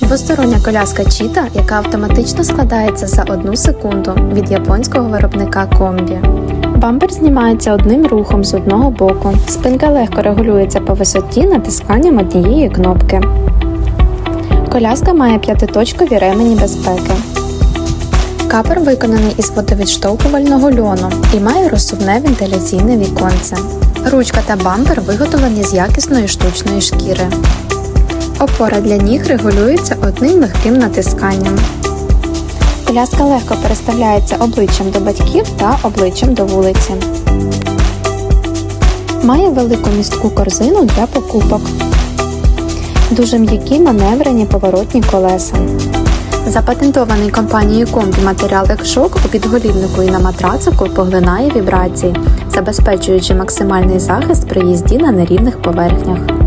Двостороння коляска Чіта, яка автоматично складається за одну секунду від японського виробника Комбі. Бампер знімається одним рухом з одного боку. Спинка легко регулюється по висоті натисканням однієї кнопки. Коляска має п'ятиточкові ремені безпеки. Капер виконаний із водовідштовхувального льону і має розсувне вентиляційне віконце. Ручка та бампер виготовлені з якісної штучної шкіри. Опора для ніг регулюється одним легким натисканням. Коляска легко переставляється обличчям до батьків та обличчям до вулиці. Має велику містку корзину для покупок. Дуже м'які маневрені поворотні колеса. Запатентований компанією Комбі матеріал екшок у підголівнику і на матрацику поглинає вібрації, забезпечуючи максимальний захист при їзді на нерівних поверхнях.